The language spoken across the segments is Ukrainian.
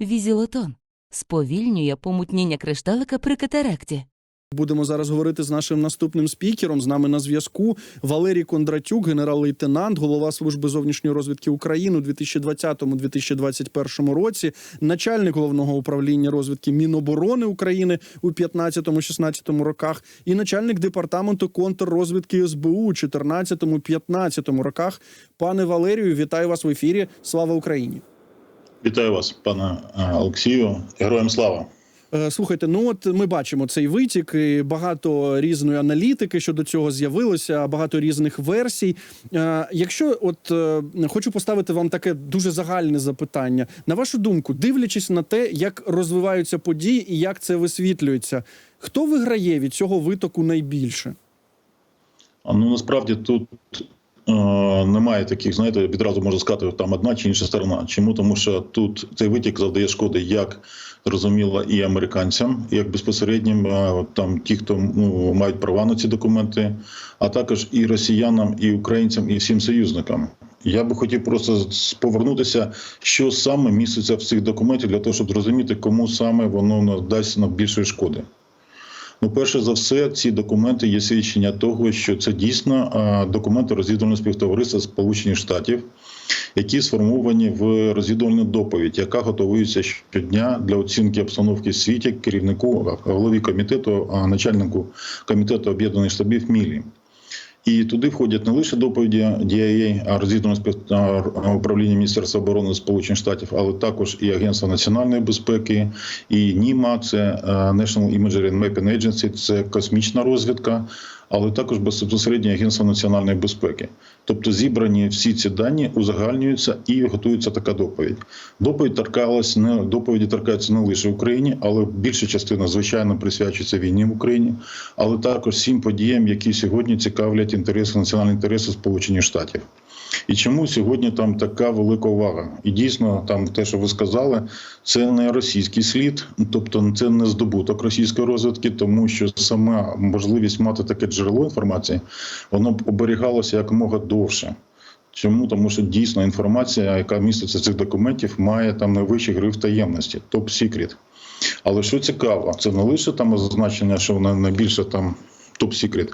Візілотон сповільнює помутніння кришталика при катаракті. Будемо зараз говорити з нашим наступним спікером. З нами на зв'язку Валерій Кондратюк, генерал-лейтенант, голова служби зовнішньої розвідки України у 2020-2021 році, начальник головного управління розвідки Міноборони України у 15-16 роках, і начальник департаменту контррозвідки СБУ у 14-15 роках. Пане Валерію, вітаю вас в ефірі. Слава Україні! Вітаю вас, пане е, Олексію. Героям слава. Е, Слухайте, ну от ми бачимо цей витік, і багато різної аналітики щодо цього з'явилося, багато різних версій. Е, Якщо от хочу поставити вам таке дуже загальне запитання, на вашу думку, дивлячись на те, як розвиваються події і як це висвітлюється, хто виграє від цього витоку найбільше? А ну насправді тут немає таких, знаєте, відразу можна сказати, там одна чи інша сторона. Чому? Тому що тут цей витік завдає шкоди як зрозуміло і американцям, як безпосереднім е, там ті, хто ну, мають права на ці документи, а також і росіянам, і українцям, і всім союзникам. Я би хотів просто повернутися, що саме міститься в цих документах, для того, щоб зрозуміти, кому саме воно надасть нам більшої шкоди. Ну, перше за все, ці документи є свідчення того, що це дійсно документи розвідувального співтовариства Сполучених Штатів, які сформовані в розвідувальну доповідь, яка готується щодня для оцінки обстановки в світі керівнику голові комітету, начальнику комітету об'єднаних штабів Мілі. І туди входять не лише доповіді DIA, а розвідувального управління Міністерства оборони Сполучених Штатів, але також і Агентство національної безпеки, і НІМА, це е, National Imagery and Mapping Agency, це космічна розвідка, але також безпосередньо Агентство національної безпеки. Тобто зібрані всі ці дані узагальнюються і готується така доповідь. Доповідь торкалась не доповіді торкаються не лише Україні, але більша частина звичайно присвячується війні в Україні, але також всім подіям, які сьогодні цікавлять інтереси національні інтереси Сполучених Штатів. І чому сьогодні там така велика увага? І дійсно, там те, що ви сказали, це не російський слід, тобто це не здобуток російської розвідки, тому що сама можливість мати таке джерело інформації, воно б оберігалося якомога довше. Чому? Тому що дійсно інформація, яка міститься цих документів, має там найвищий гриф таємності, топ-секрет. Але що цікаво, це не лише там зазначення, що вона найбільше там топ-секрет,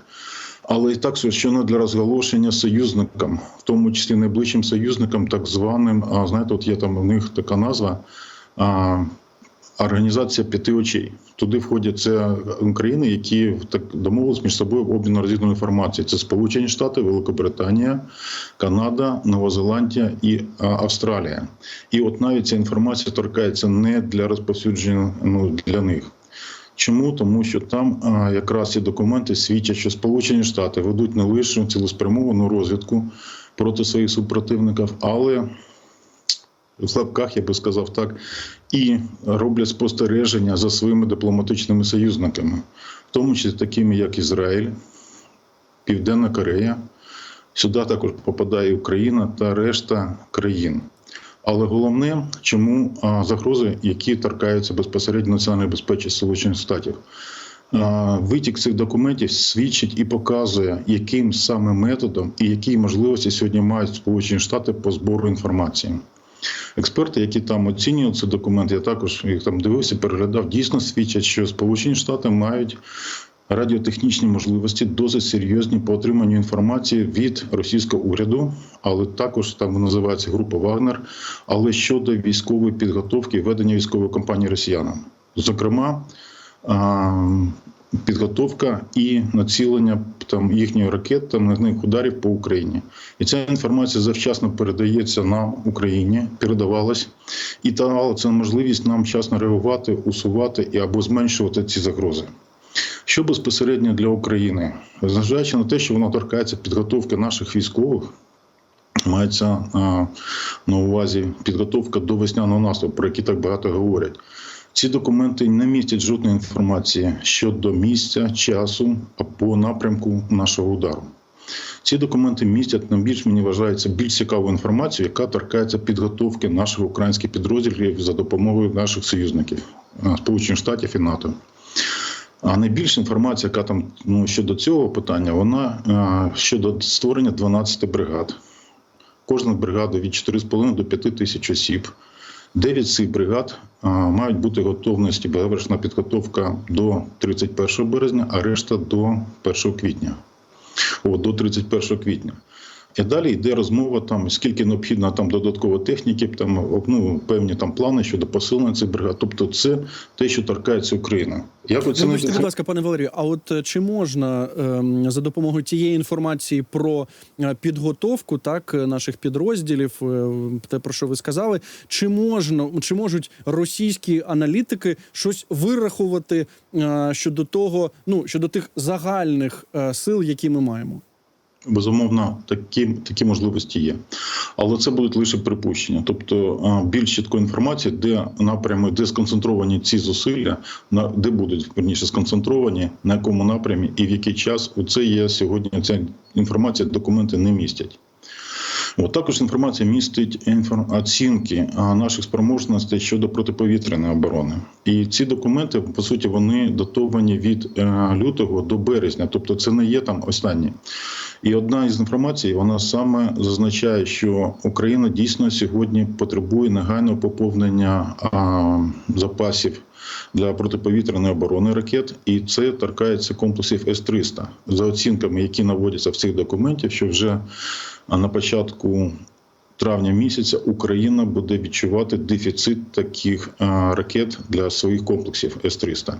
але і так, не для розголошення союзникам, в тому числі найближчим союзникам, так званим, знаєте, от є там у них така назва. Організація п'яти очей. Туди входять це країни, які так домовились між собою обмін розвідувальної інформації. Це Сполучені Штати, Великобританія, Канада, Нова Зеландія і Австралія. І от навіть ця інформація торкається не для розповсюдження ну, для них. Чому? Тому що там а, якраз ці документи свідчать, що Сполучені Штати ведуть не лише цілеспрямовану розвідку проти своїх супротивників, але в лапках я би сказав так, і роблять спостереження за своїми дипломатичними союзниками, в тому числі такими, як Ізраїль, Південна Корея. Сюди також попадає Україна та решта країн. Але головне, чому загрози, які торкаються безпосередньо національної безпеки Сполучених Штатів. Витік цих документів свідчить і показує, яким саме методом і які можливості сьогодні мають Сполучені Штати по збору інформації. Експерти, які там оцінюють цей документ, я також їх там дивився, переглядав, дійсно свідчать, що Сполучені Штати мають радіотехнічні можливості досить серйозні по отриманню інформації від російського уряду, але також там називається група Вагнер, але щодо військової підготовки ведення військової кампанії росіянам. Зокрема, підготовка і націлення там їхньої ракет та нагних ударів по Україні. І ця інформація завчасно передається нам Україні, передавалась і давала це можливість нам вчасно реагувати, усувати і або зменшувати ці загрози. Що безпосередньо для України, зважаючи на те, що воно торкається підготовки наших військових, мається а, на увазі підготовка до весняного наступу, про який так багато говорять. Ці документи не містять жодної інформації щодо місця, часу або напрямку нашого удару. Ці документи містять найбільш мені вважається більш цікаву інформацію, яка торкається підготовки наших українських підрозділів за допомогою наших союзників Сполучених Штатів і НАТО. А найбільша інформація, яка там ну, щодо цього питання, вона а, щодо створення 12 бригад. Кожна бригада від 4,5 до 5 тисяч осіб. Дев'ять цих бригад а, мають бути готовності, завершена підготовка до 31 березня, а решта до 1 квітня. О, до 31 квітня. І далі йде розмова там, скільки необхідно там додатково техніки, там ну, певні там плани щодо посилення цих бригад. Тобто, це те, що торкається України. Як оцінити будь ласка, пане Валерію, а от е, чи можна ем, за допомогою тієї інформації про е, підготовку так е, наших підрозділів, те про що ви сказали, чи можна чи можуть російські аналітики щось вирахувати е, щодо того, ну щодо тих загальних е, сил, які ми маємо? Безумовно, такі, такі можливості є. Але це будуть лише припущення. Тобто більш чіткої інформації, де напрями, де сконцентровані ці зусилля, на де будуть верніше сконцентровані, на якому напрямі і в який час. Оце є сьогодні. Ця інформація, документи не містять. От також інформація містить оцінки наших спроможностей щодо протиповітряної оборони. І ці документи, по суті, вони датовані від е, лютого до березня, тобто це не є там останні. І одна із інформацій, вона саме зазначає, що Україна дійсно сьогодні потребує негайного поповнення а, запасів для протиповітряної оборони ракет, і це торкається комплексів С-300. За оцінками, які наводяться в цих документах, що вже а, на початку травня місяця Україна буде відчувати дефіцит таких ракет для своїх комплексів С-300.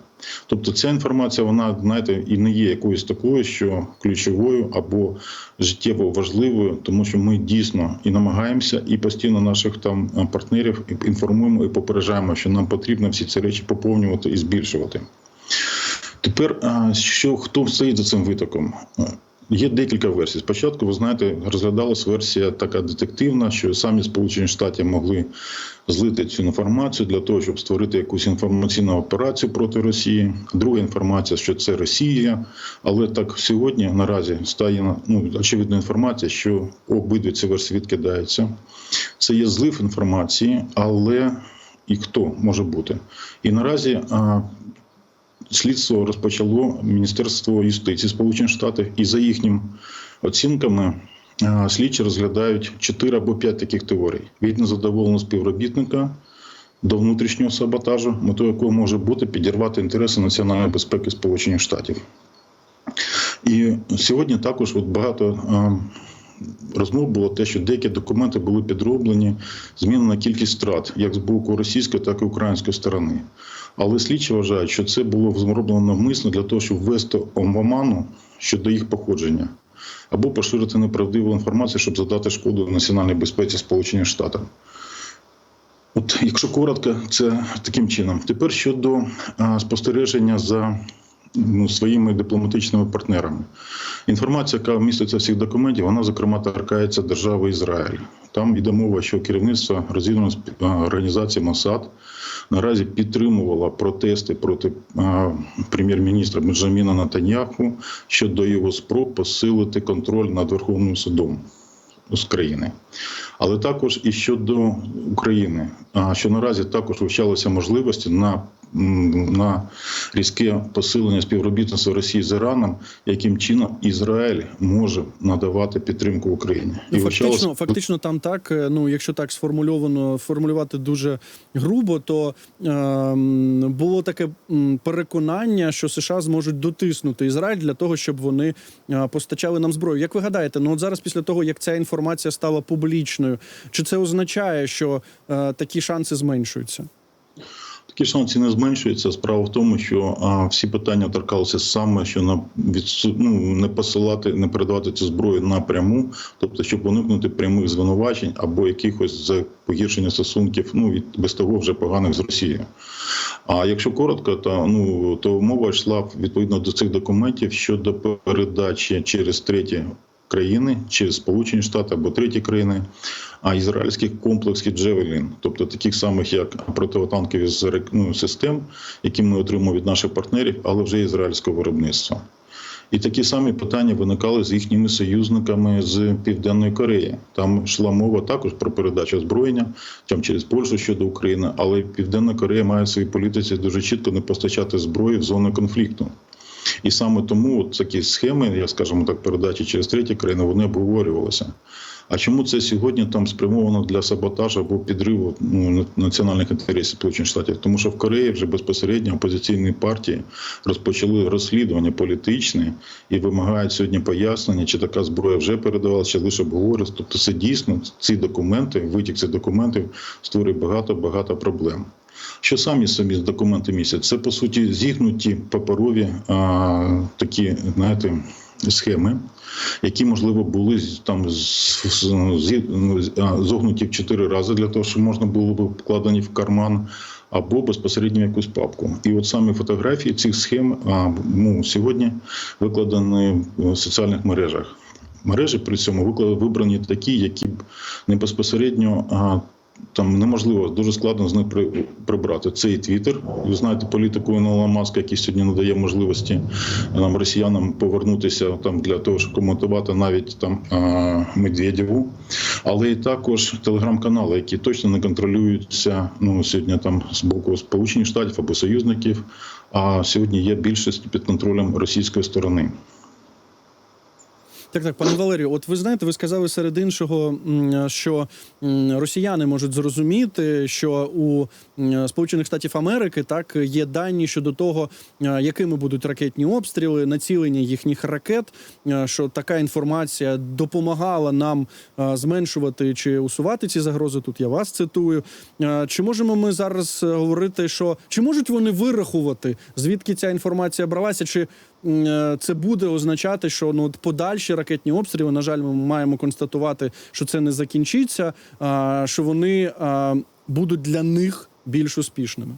Тобто ця інформація, вона знаєте, і не є якоюсь такою, що ключовою або життєво важливою, тому що ми дійсно і намагаємося, і постійно наших там партнерів інформуємо і попереджаємо, що нам потрібно всі ці речі поповнювати і збільшувати. Тепер що хто стоїть за цим витоком? Є декілька версій. Спочатку, ви знаєте, розглядалась версія така детективна, що самі Сполучені Штати могли злити цю інформацію для того, щоб створити якусь інформаційну операцію проти Росії. Друга інформація, що це Росія. Але так сьогодні наразі стає ну, очевидна інформація, що обидві ці версії відкидаються. Це є злив інформації, але і хто може бути? І наразі. Слідство розпочало Міністерство юстиції Сполучених Штатів, і за їхніми оцінками слідчі розглядають 4 або 5 таких теорій: від незадоволеного співробітника до внутрішнього саботажу, метою якого може бути підірвати інтереси національної безпеки Сполучених Штатів. І сьогодні також от багато а, розмов було те, що деякі документи були підроблені, змінена кількість страт як з боку російської, так і української сторони. Але слідчі вважають, що це було зроблено навмисно для того, щоб ввести оману щодо їх походження, або поширити неправдиву інформацію, щоб задати шкоду національній безпеці Сполучених Штатів. От, якщо коротко, це таким чином. Тепер щодо а, спостереження за ну, своїми дипломатичними партнерами. Інформація, яка міститься в цих документів, вона зокрема торкається держави Ізраїль. Там йде мова, що керівництво розвідувальної організації Масад наразі підтримувало протести проти прем'єр-міністра Бенджаміна Натаньяху щодо його спроб посилити контроль над Верховним судом з країни. Але також і щодо України, що наразі також вивчалися можливості на на різке посилення співробітництва Росії з Іраном, яким чином Ізраїль може надавати підтримку Україні, Ну, вивчалося- фактично, фактично, там так. е, Ну, якщо так сформульовано формулювати дуже грубо, то ем, було таке переконання, що США зможуть дотиснути Ізраїль для того, щоб вони е, постачали нам зброю. Як ви гадаєте, ну от зараз, після того як ця інформація стала публічною, чи це означає, що е, такі шанси зменшуються? Такі шанси не зменшуються. Справа в тому, що а, всі питання торкалися саме, що на відсу... ну, не посилати, не передавати цю зброю напряму, тобто, щоб уникнути прямих звинувачень або якихось за погіршення стосунків, ну від без того вже поганих з Росією. А якщо коротко, то ну то мова йшла відповідно до цих документів щодо передачі через треті країни, через Сполучені Штати або треті країни, а ізраїльських комплексів Джевелін, тобто таких самих як протитанкові з- ну, систем, які ми отримуємо від наших партнерів, але вже ізраїльського виробництва. І такі самі питання виникали з їхніми союзниками з Південної Кореї. Там йшла мова також про передачу озброєння, там через Польщу щодо України, але Південна Корея має в своїй політиці дуже чітко не постачати зброю в зону конфлікту. І саме тому от такі схеми, я скажімо так, передачі через треті країни, вони обговорювалися. А чому це сьогодні там спрямовано для саботажу або підриву ну, національних інтересів Сполучених Штатів? Тому що в Кореї вже безпосередньо опозиційні партії розпочали розслідування політичне і вимагають сьогодні пояснення, чи така зброя вже передавалася, чи лише обговорюється. Тобто, це дійсно ці документи, витік цих документів створює багато багато проблем. Що самі самі документи містять? Це по суті зігнуті паперові а, такі, знаєте, схеми, які можливо були там ну, зогнуті в чотири рази для того, щоб можна було б вкладені в карман. Або безпосередньо якусь папку, і от саме фотографії цих схем ну, сьогодні викладені в соціальних мережах. Мережі при цьому вибрані такі, які б не безпосередньо там неможливо дуже складно з них при- прибрати. Це і Твіттер. Ви знаєте політику Ілона Маска, який сьогодні надає можливості нам росіянам повернутися там для того, щоб коментувати навіть там Медведєву, але і також телеграм-канали, які точно не контролюються ну сьогодні там з боку Сполучених Штатів або союзників. А сьогодні є більшість під контролем російської сторони. Так, так, пане Валерію, от ви знаєте, ви сказали серед іншого, що росіяни можуть зрозуміти, що у Сполучених Штатів Америки так є дані щодо того, е, якими будуть ракетні обстріли, націлення їхніх ракет. е, Що така інформація допомагала нам е, зменшувати чи усувати ці загрози. Тут я вас цитую. Чи можемо ми зараз говорити, що чи можуть вони вирахувати, звідки ця інформація бралася? Чи це буде означати, що ну подальші ракетні обстріли, на жаль, ми маємо констатувати, що це не закінчиться, що вони будуть для них більш успішними.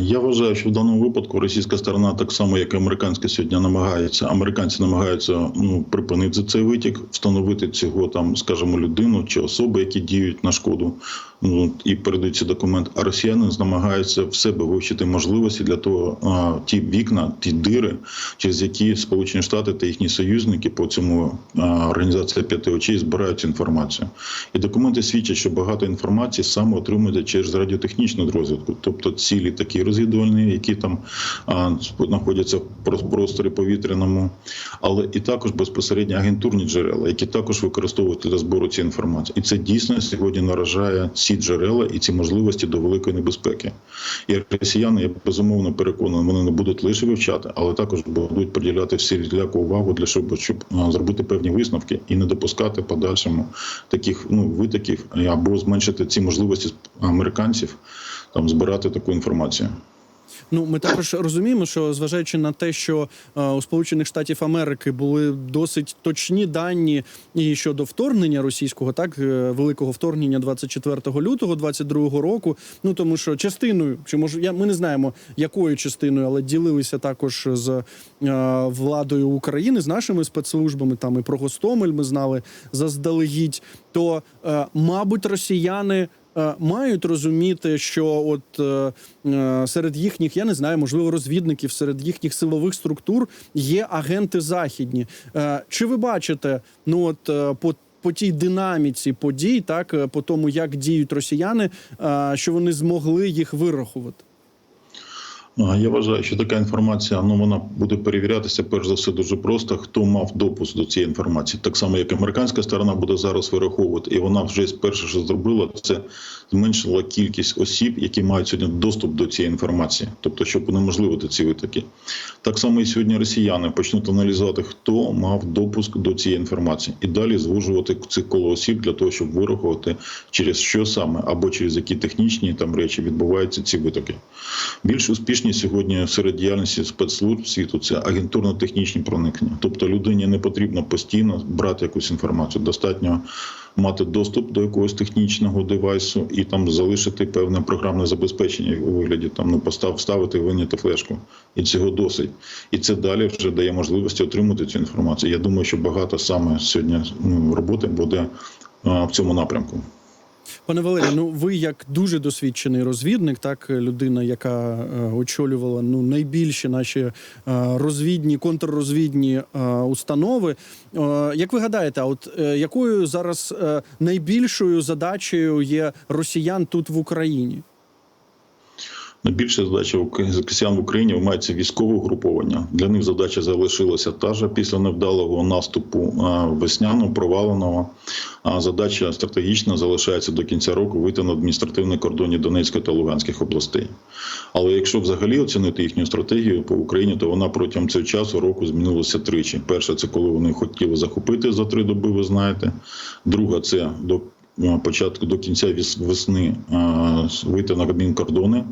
Я вважаю, що в даному випадку російська сторона, так само як і американська, сьогодні намагається. Американці намагаються ну припинити цей витік, встановити цього там, скажімо, людину чи особи, які діють на шкоду, ну і передають ці документ. А росіяни намагаються в себе вивчити можливості для того, а, ті вікна, ті дири, через які Сполучені Штати та їхні союзники по цьому а, організація п'яти очей збирають інформацію. І документи свідчать, що багато інформації саме отримується через радіотехнічну розвідку, тобто цілі такі розвідувальні, які там а, знаходяться в прос- просторі повітряному, але і також безпосередньо агентурні джерела, які також використовують для збору цієї інформації. І це дійсно сьогодні наражає ці джерела і ці можливості до великої небезпеки. І росіяни, я безумовно переконаний, вони не будуть лише вивчати, але також будуть приділяти всіляку увагу для щоб, щоб зробити певні висновки і не допускати подальшому таких ну витоків або зменшити ці можливості американців там збирати таку інформацію. Ну, ми також розуміємо, що зважаючи на те, що е, у Сполучених Штатів Америки були досить точні дані і щодо вторгнення російського, так е, великого вторгнення 24 лютого 22 року. Ну тому що частиною, чи може я ми не знаємо якою частиною, але ділилися також з е, владою України, з нашими спецслужбами. Там і про Гостомель ми знали заздалегідь. То, е, мабуть, росіяни мають розуміти, що от е, е, серед їхніх, я не знаю, можливо, розвідників, серед їхніх силових структур є агенти західні. Е, Чи ви бачите, ну от е, по по тій динаміці подій, так е, по тому, як діють росіяни, е, що вони змогли їх вирахувати? Я вважаю, що така інформація ну вона буде перевірятися перш за все дуже просто. Хто мав допуск до цієї інформації, так само як американська сторона буде зараз вираховувати, і вона вже перше, що зробила, це зменшила кількість осіб, які мають сьогодні доступ до цієї інформації, тобто щоб унеможливити ці витоки. Так само і сьогодні росіяни почнуть аналізувати, хто мав допуск до цієї інформації, і далі звужувати цих коло осіб для того, щоб вирахувати через що саме або через які технічні там речі відбуваються ці витоки. Більш успішні сьогодні серед діяльності спецслужб світу це агентурно-технічні проникнення. Тобто людині не потрібно постійно брати якусь інформацію. Достатньо мати доступ до якогось технічного девайсу і там залишити певне програмне забезпечення у вигляді там ну постав вставити, виняти флешку, і цього досить. І це далі вже дає можливості отримати цю інформацію. Я думаю, що багато саме сьогодні ну, роботи буде а, в цьому напрямку. Пане Валерію, ну ви як дуже досвідчений розвідник, так людина, яка е, очолювала ну найбільші наші е, розвідні контррозвідні е, установи. Е, як ви гадаєте, от е, якою зараз е, найбільшою задачею є росіян тут в Україні? Найбільша задача ук- в Україні мається військове угруповання. Для них задача залишилася та ж після невдалого наступу весняного проваленого. А задача стратегічна залишається до кінця року вийти на адміністративні кордони Донецької та Луганських областей. Але якщо взагалі оцінити їхню стратегію по Україні, то вона протягом цього часу року змінилася тричі. Перше, це коли вони хотіли захопити за три доби, ви знаєте. Друга, це до початку до кінця весни вийти на адмінкордони.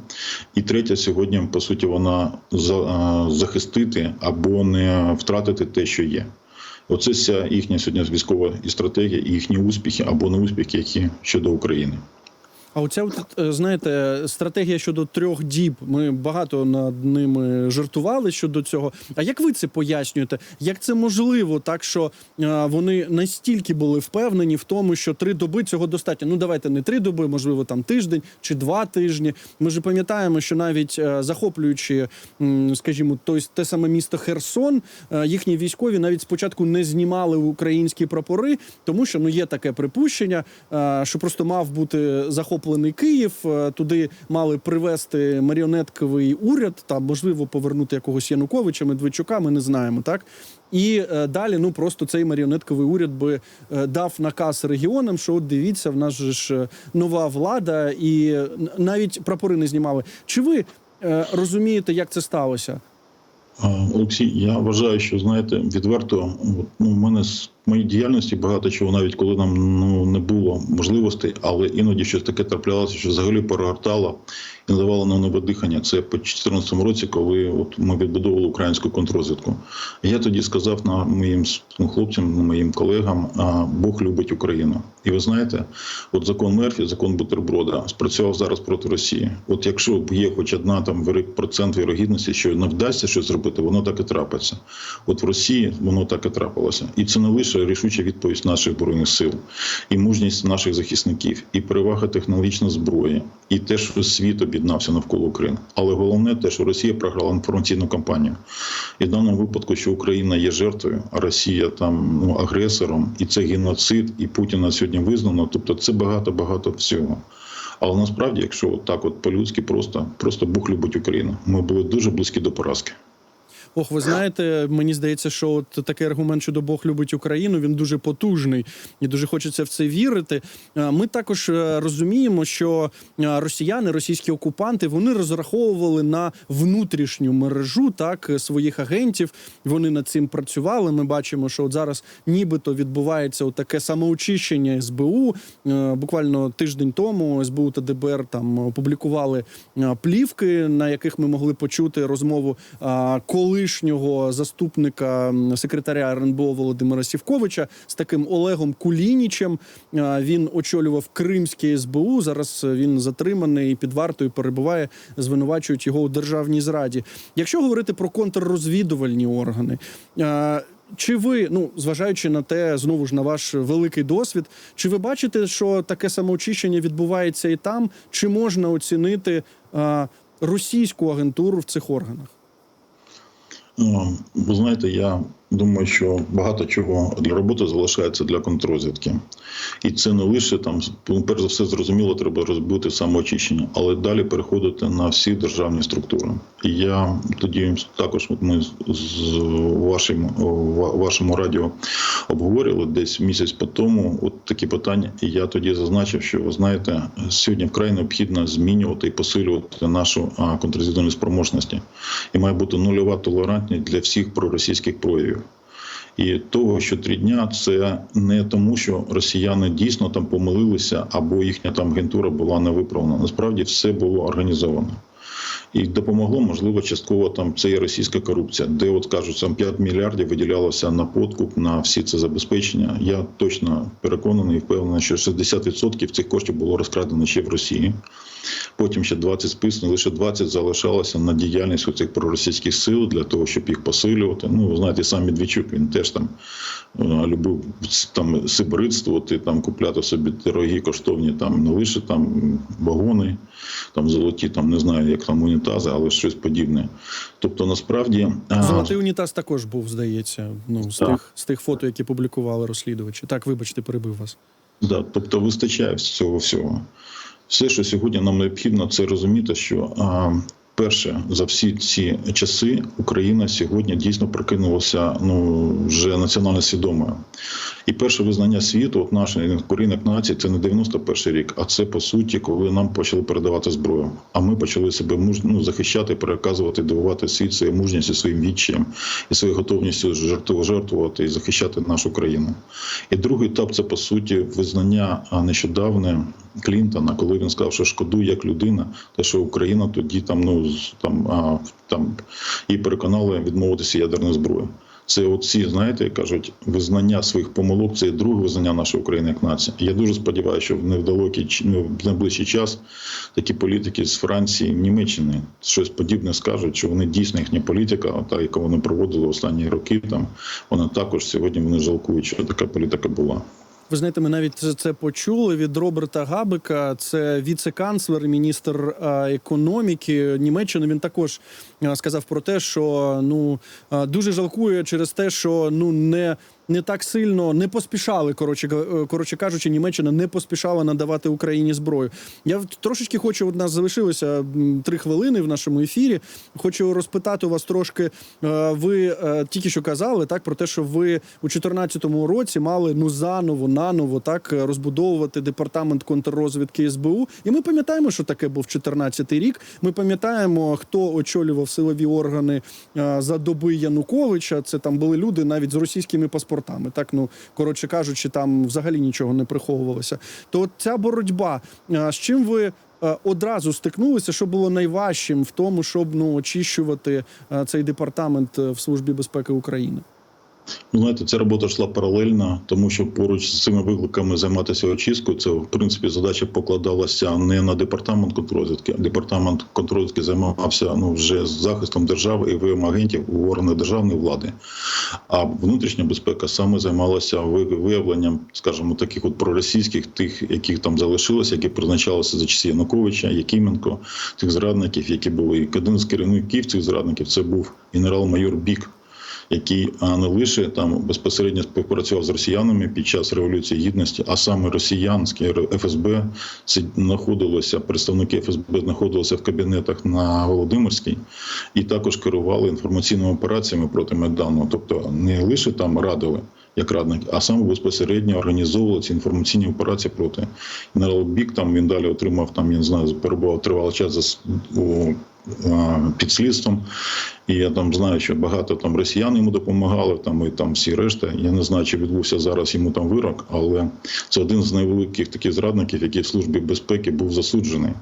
І третя, сьогодні, по суті, вона за- захистити або не втратити те, що є. Оце вся їхня сьогодні військова і стратегія, і їхні успіхи або неуспіхи, які щодо України. А оця, е, знаєте, стратегія щодо трьох діб. Ми багато над ними жартували щодо цього. А як ви це пояснюєте? Як це можливо, так що е, вони настільки були впевнені в тому, що три доби цього достатньо? Ну давайте не три доби, можливо, там тиждень чи два тижні. Ми ж пам'ятаємо, що навіть е, захоплюючи, скажімо, той те саме місто Херсон, їхні військові навіть спочатку не знімали українські прапори, тому що ну є таке припущення, що просто мав бути захоплений Київ. е, Туди мали привезти маріонетковий уряд, та можливо повернути якогось Януковича, Медведчука. Ми не знаємо, так. І е, далі, ну просто цей маріонетковий уряд би е, дав наказ регіонам, що от дивіться, в нас же ж нова влада, і навіть прапори не знімали. Чи ви розумієте, як це сталося? Олексій, я вважаю, що знаєте, відверто, от, ну, в мене моїй діяльності багато чого, навіть коли нам ну, не було можливостей, але іноді щось таке траплялося, що взагалі перегортало і надавало нам нове дихання. Це по 2014 році, коли от ми відбудовували українську контррозвідку. Я тоді сказав на моїм ну, хлопцям, на моїм колегам, Бог любить Україну. І ви знаєте, от закон Мерфі, закон бутерброда, спрацював зараз проти Росії. От якщо є хоч одна там процент вірогідності, що не вдасться щось зробити, воно так і трапиться. От в Росії воно так і трапилося. І це не лише рішуча відповідь наших збройних сил, і мужність наших захисників, і перевага технологічної зброї, і те, що світ об'єднався навколо України. Але головне те, що Росія програла інформаційну кампанію. І в даному випадку, що Україна є жертвою, а Росія там ну агресором, і це геноцид, і Путіна сьогодні визнано. Тобто це багато багато всього. Але насправді, якщо так, от по-людськи, просто просто Бог любить Україну. Ми були дуже близькі до поразки. Ох, ви знаєте, мені здається, що от такий аргумент щодо Бог любить Україну, він дуже потужний і дуже хочеться в це вірити. Е, Ми також е, розуміємо, що е, росіяни, російські окупанти, вони розраховували на внутрішню мережу так своїх агентів. Вони над цим працювали. Ми бачимо, що от зараз нібито відбувається таке самоочищення СБУ. Буквально тиждень тому СБУ та ДБР там опублікували плівки, на яких ми могли почути розмову а, колишнього заступника секретаря РНБО Володимира Сівковича з таким Олегом Кулінічем. Він очолював Кримське СБУ. Зараз він затриманий і під вартою перебуває. Звинувачують його у державній зраді. Якщо говорити про контррозвідувальні органи. Чи ви, ну зважаючи на те, знову ж на ваш великий досвід, чи ви бачите, що таке самоочищення відбувається і там? Чи можна оцінити а, російську агентуру в цих органах? Ну, Ви знаєте, я думаю, що багато чого для роботи залишається для контррозвідки. І це не лише там, ну, перш за все, зрозуміло, треба розбити самоочищення, але далі переходити на всі державні структури. І я тоді також ми з- вашим вашому радіо обговорювали десь місяць по тому от такі питання. І я тоді зазначив, що ви знаєте, сьогодні вкрай необхідно змінювати і посилювати нашу контррозвідувальну спроможності. І має бути нульова толерантність для всіх проросійських проявів. І того, що три дня це не тому, що росіяни дійсно там помилилися або їхня там агентура була не виправлена. Насправді все було організовано. І допомогло, можливо, частково там це є російська корупція, де от кажуть, там 5 мільярдів виділялося на подкуп, на всі це забезпечення. Я точно переконаний і впевнений, що 60% цих коштів було розкрадено ще в Росії. Потім ще 20 списано, лише 20 залишалося на діяльність у цих проросійських сил для того, щоб їх посилювати. Ну, ви знаєте, сам Медведчук, він теж там е, любив там сибиритствувати, там купляти собі дорогі коштовні там не лише там вагони, там золоті, там не знаю, як там унітази, але щось подібне. Тобто, насправді Золотий унітаз також був, здається. Ну з Так. тих з тих фото, які публікували розслідувачі. Так, вибачте, перебив вас. Да, тобто вистачає цього всього. Все, що сьогодні нам необхідно, це розуміти, що перше за всі ці часи Україна сьогодні дійсно прикинулася ну вже національно свідомою. І перше визнання світу, от наш ринок нації, це не 91 рік, а це по суті, коли нам почали передавати зброю. А ми почали себе муж, ну, захищати, переказувати, дивувати світ своєю мужністю, своїм відчаєм і своєю готовністю жертву- жертвувати і захищати нашу країну. І другий етап це по суті визнання нещодавне Клінтона, коли він сказав, що шкодує як людина, те, що Україна тоді там ну там, а, там її переконали відмовитися ядерної зброї. Це оці, знаєте, кажуть, визнання своїх помилок. Це друге визнання нашої України як нації. Я дуже сподіваюся, що в невдалекий ч- ну, в найближчий час такі політики з Франції, Німеччини щось подібне скажуть, що вони дійсно їхня політика, та яку вони проводили останні роки, там вона також сьогодні вони жалкують, що така політика була. Ви знаєте, ми навіть це- почули від Роберта Габика. Це віце-канцлер, міністр економіки Німеччини. Він також сказав про те, що ну дуже жалкує через те, що ну не. Не так сильно не поспішали, коротше е, коротше кажучи, Німеччина не поспішала надавати Україні зброю. Я трошечки хочу. От нас залишилося три хвилини в нашому ефірі. Хочу розпитати у вас трошки. е, Ви е, тільки що казали так про те, що ви у 2014 році мали ну заново наново так розбудовувати департамент контррозвідки СБУ. І ми пам'ятаємо, що таке був 2014 рік. Ми пам'ятаємо, хто очолював силові органи за доби Януковича. Це там були люди навіть з російськими паспортами. Так, ну коротше кажучи, там взагалі нічого не приховувалося. То ця боротьба, з чим ви? Одразу стикнулися, що було найважчим в тому, щоб ну очищувати цей департамент е, в службі безпеки України. Ну, знаєте, ця робота йшла паралельно, тому що поруч з цими викликами займатися очисткою, це в принципі задача покладалася не на департамент контррозвідки. а Департамент контррозвідки займався ну вже з захистом держави і виявом агентів у державної влади. А внутрішня безпека саме займалася виявленням, скажімо, таких от проросійських, тих, яких там залишилося, які призначалися за часів Януковича, Якименко, тих зрадників, які були. І один з керівників цих зрадників це був генерал-майор Бік який не лише там безпосередньо співпрацював з росіянами під час революції гідності, а саме росіянське ФСБ знаходилося, представники ФСБ знаходилися в кабінетах на Володимирській і також керували інформаційними операціями проти Майдану. Тобто не лише там радили. Як радник, а саме безпосередньо організовували ці інформаційні операції проти генерал Бік. Там він далі отримав там, я не знаю, перебував тривалий час за у, під слідством. І я там знаю, що багато там росіян йому допомагали, там і там всі решта. Я не знаю, чи відбувся зараз йому там вирок, але це один з найвеликих таких зрадників, який в службі безпеки був засуджений.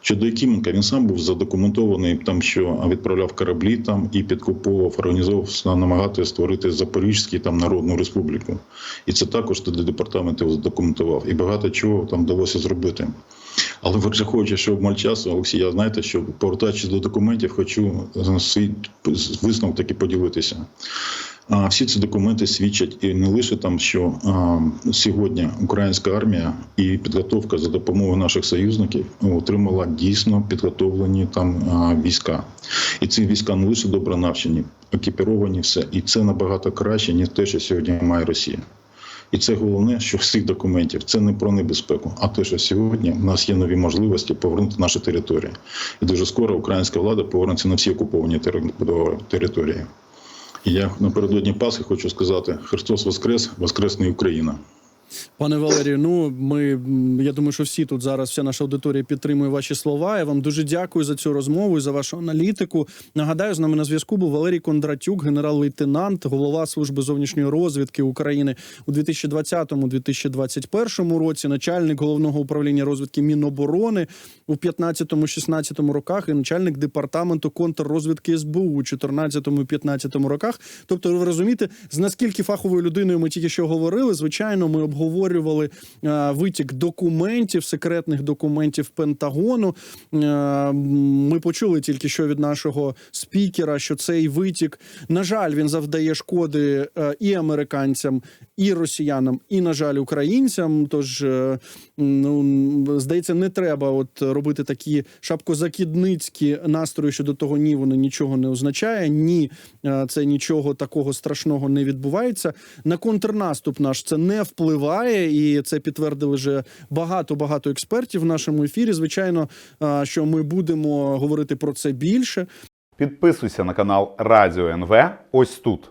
Щодо Якименка, він сам був задокументований там, що відправляв кораблі там і підкуповував, організовував намагати створити Запорізький там народну республіку. І це також тоді департамент задокументував. І багато чого там вдалося зробити. Але враховуючи, обмаль часу, Олексій, я знаєте, що повертаючись до документів, хочу свій висновок таки поділитися. А всі ці документи свідчать і не лише там, що а, сьогодні українська армія і підготовка за допомогою наших союзників отримала дійсно підготовлені там а, війська. І ці війська не лише добре навчені, екіпіровані, все. І це набагато краще, ніж те, що сьогодні має Росія. І це головне, що всіх документів це не про небезпеку, а те, що сьогодні в нас є нові можливості повернути наші території. І дуже скоро українська влада повернеться на всі окуповані території. І я напередодні Пасхи хочу сказати: Христос Воскрес, Воскресний Україна. Пане Валерію, ну ми я думаю, що всі тут зараз, вся наша аудиторія підтримує ваші слова. Я вам дуже дякую за цю розмову і за вашу аналітику. Нагадаю, з нами на зв'язку був Валерій Кондратюк, генерал-лейтенант, голова служби зовнішньої розвідки України у 2020-2021 році, начальник головного управління розвідки Міноборони у 15-16 роках і начальник департаменту контррозвідки СБУ у 14-15 роках. Тобто, ви розумієте, з наскільки фаховою людиною ми тільки що говорили. Звичайно, ми обговорювали е, витік документів, секретних документів Пентагону. Е, ми почули тільки що від нашого спікера, що цей витік, на жаль, він завдає шкоди е, і американцям, і росіянам, і на жаль, українцям. Тож ну здається, не треба от робити такі шапкозакідницькі настрої щодо того, ні, воно нічого не означає, ні, це нічого такого страшного не відбувається. На контрнаступ наш це не впливає. Триває, і це підтвердили вже багато багато експертів в нашому ефірі. Звичайно, що ми будемо говорити про це більше. Підписуйся на канал Радіо НВ ось тут.